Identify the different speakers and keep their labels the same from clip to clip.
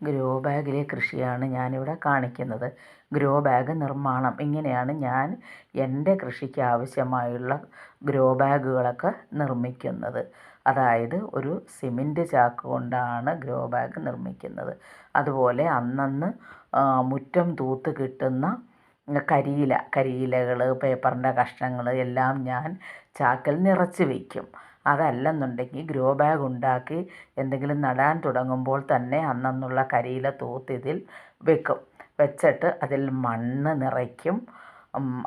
Speaker 1: Grow ബാഗിലെ കൃഷിയാണ് ഞാനിവിടെ കാണിക്കുന്നത്. ഗ്രോ ബാഗ് നിർമ്മാണം. ഇങ്ങനെയാണ് ഞാൻ എന്റെ കൃഷിക്ക് ആവശ്യമായുള്ള ഗ്രോ ബാഗുകളൊക്കെ നിർമ്മിക്കുന്നത്. അതായത് ഒരു സിമന്റ് ചാക്ക് കൊണ്ടാണ് ഗ്രോ ബാഗ് നിർമ്മിക്കുന്നത്. അതുപോലെ അന്നന്ന് മുറ്റം തൂത്ത് കിട്ടുന്ന കരിയില കരിയിലകൾ പേപ്പറിന്റെ കഷ്ണങ്ങൾ എല്ലാം ഞാൻ ചാക്കിൽ നിറച്ച് വയ്ക്കും. അതല്ലെന്നുണ്ടെങ്കിൽ ഗ്രോ ബാഗ് ഉണ്ടാക്കി എന്തെങ്കിലും നടാൻ തുടങ്ങുമ്പോൾ തന്നെ അന്നന്നുള്ള കരിയില തൂത്ത് ഇതിൽ വെക്കും. വെച്ചിട്ട് അതിൽ മണ്ണ് നിറയ്ക്കും.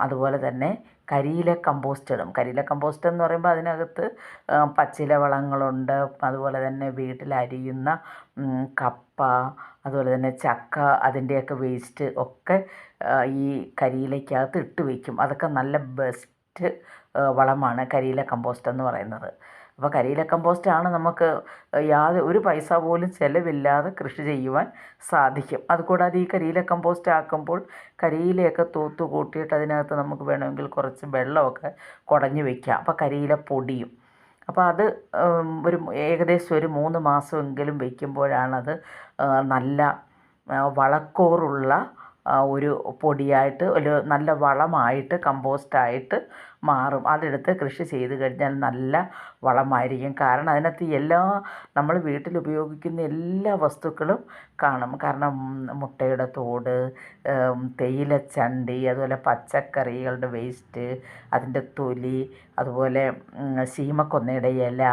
Speaker 1: അതുപോലെ തന്നെ കരിയില കമ്പോസ്റ്റ് ഇടും. കരിയില കമ്പോസ്റ്റ് എന്ന് പറയുമ്പോൾ അതിനകത്ത് പച്ചില വളങ്ങളുണ്ട് അതുപോലെ തന്നെ വീട്ടിലരിയുന്ന കപ്പ അതുപോലെ തന്നെ ചക്ക അതിന്റെയൊക്കെ വേസ്റ്റ് ഒക്കെ ഈ കരിയിലയ്ക്കകത്ത് ഇട്ട് വയ്ക്കും അതൊക്കെ നല്ല ബെസ്റ്റ് വളമാണ് കരിയില കമ്പോസ്റ്റ് എന്ന് പറയുന്നത്. അപ്പോൾ കരിയില കമ്പോസ്റ്റാണ് നമുക്ക് യാതൊരു ഒരു പൈസ പോലും ചിലവില്ലാതെ കൃഷി ചെയ്യുവാൻ സാധിക്കും. അതുകൂടാതെ ഈ കരിയില കമ്പോസ്റ്റ് ആക്കുമ്പോൾ കരിയിലയൊക്കെ തൂത്ത് കൂട്ടിയിട്ട് അതിനകത്ത് നമുക്ക് വേണമെങ്കിൽ കുറച്ച് വെള്ളമൊക്കെ കുടഞ്ഞു വയ്ക്കാം അപ്പോൾ കരിയില പൊടിയും. അപ്പോൾ അത് ഒരു ഏകദേശം ഒരു മൂന്ന് മാസമെങ്കിലും വയ്ക്കുമ്പോഴാണത് നല്ല വളക്കൂറുള്ള ഒരു പൊടിയായിട്ട് ഒരു നല്ല വളമായിട്ട് കമ്പോസ്റ്റായിട്ട് മാറും. അതെടുത്ത് കൃഷി ചെയ്ത് കഴിഞ്ഞാൽ നല്ല വളമായിരിക്കും. കാരണം അതിനകത്ത് എല്ലാ നമ്മൾ വീട്ടിൽ ഉപയോഗിക്കുന്ന എല്ലാ വസ്തുക്കളും കാണും. കാരണം മുട്ടയുടെ തോട് തേയിലച്ചണ്ടി അതുപോലെ പച്ചക്കറികളുടെ വേസ്റ്റ് അതിന്റെ തൊലി അതുപോലെ ശീമക്കൊന്നയുടെ ഇല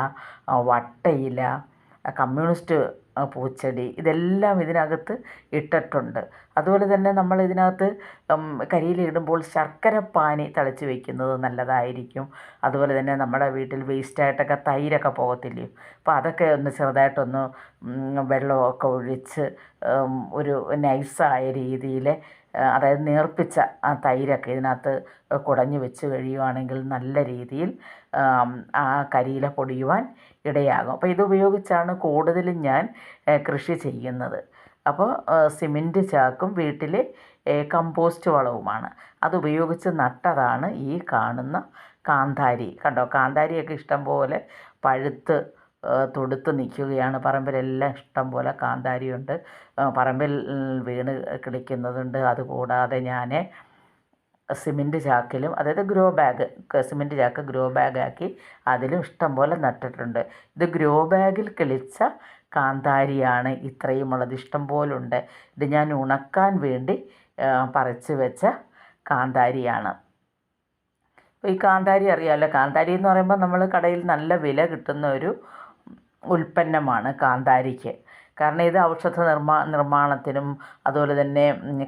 Speaker 1: വട്ടയില കമ്മ്യൂണിസ്റ്റ് പൂച്ചെടി ഇതെല്ലാം ഇതിനകത്ത് ഇട്ടിട്ടുണ്ട്. അതുപോലെ തന്നെ നമ്മൾ ഇതിനകത്ത് കരിയിലിടുമ്പോൾ ശർക്കര ശർക്കരപ്പാനി തളിച്ച് വെക്കുന്നത് നല്ലതായിരിക്കും. അതുപോലെ തന്നെ നമ്മുടെ വീട്ടിൽ വേസ്റ്റായിട്ടൊക്കെ തൈരൊക്കെ പോകത്തില്ലയോ അപ്പോൾ അതൊക്കെ ഒന്ന് ചെറുതായിട്ടൊന്ന് വെള്ളമൊക്കെ ഒഴിച്ച് ഒരു നൈസായ രീതിയിൽ അതായത് നേർപ്പിച്ച ആ തൈരൊക്കെ ഇതിനകത്ത് കുടഞ്ഞു വെച്ച് കഴിയുവാണെങ്കിൽ നല്ല രീതിയിൽ ആ കരിയില പൊടിയുവാൻ ഇടയാകും. അപ്പോൾ ഇതുപയോഗിച്ചാണ് കൂടുതലും ഞാൻ കൃഷി ചെയ്യുന്നത്. അപ്പോൾ സിമന്റ് ചാക്കും വീട്ടിൽ കമ്പോസ്റ്റ് വളവുമാണ്. അതുപയോഗിച്ച് നട്ടതാണ് ഈ കാണുന്ന കാന്താരി. കണ്ടോ? കാന്താരിയൊക്കെ ഇഷ്ടം പോലെ പഴുത്ത് തൊടുത്ത് നിൽക്കുകയാണ്. പറമ്പിലെല്ലാം ഇഷ്ടം പോലെ കാന്താരിയുണ്ട്. പറമ്പിൽ വീണ് കിളിക്കുന്നതുണ്ട് അതുകൂടാതെ ഞാൻ സിമന്റ് ചാക്കിലും അതായത് ഗ്രോ ബാഗ് സിമന്റ് ചാക്ക് ഗ്രോ ബാഗാക്കി അതിലും ഇഷ്ടം പോലെ നട്ടിട്ടുണ്ട്. ഇത് ഗ്രോ ബാഗിൽ കിളിച്ച കാന്താരിയാണ്. ഇത്രയും ഉള്ളത് ഇഷ്ടം ഉണ്ട് ഇത് ഞാൻ ഉണക്കാൻ വേണ്ടി പറിച്ച് വെച്ച കാന്താരിയാണ്. ഈ കാന്താരി അറിയാമല്ലോ കാന്താരി എന്ന് പറയുമ്പോൾ നമ്മൾ കടയിൽ നല്ല വില കിട്ടുന്ന ഒരു ഉൽപ്പന്നമാണ് കാന്താരിക്ക്. കാരണം ഇത് ഔഷധ നിർമ്മാ നിർമ്മാണത്തിനും അതുപോലെ തന്നെ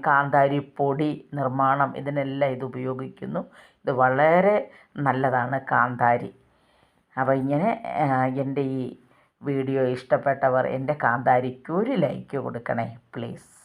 Speaker 1: കാന്താരി പൊടി നിർമ്മാണം ഇതിനെല്ലാം ഇത് ഉപയോഗിക്കുന്നു. ഇത് വളരെ നല്ലതാണ് കാന്താരി. അപ്പോൾ ഇങ്ങനെ എന്റെ ഈ വീഡിയോ ഇഷ്ടപ്പെട്ടവർ എന്റെ കാന്താരിക്ക് ഒരു ലൈക്ക് കൊടുക്കണേ പ്ലീസ്.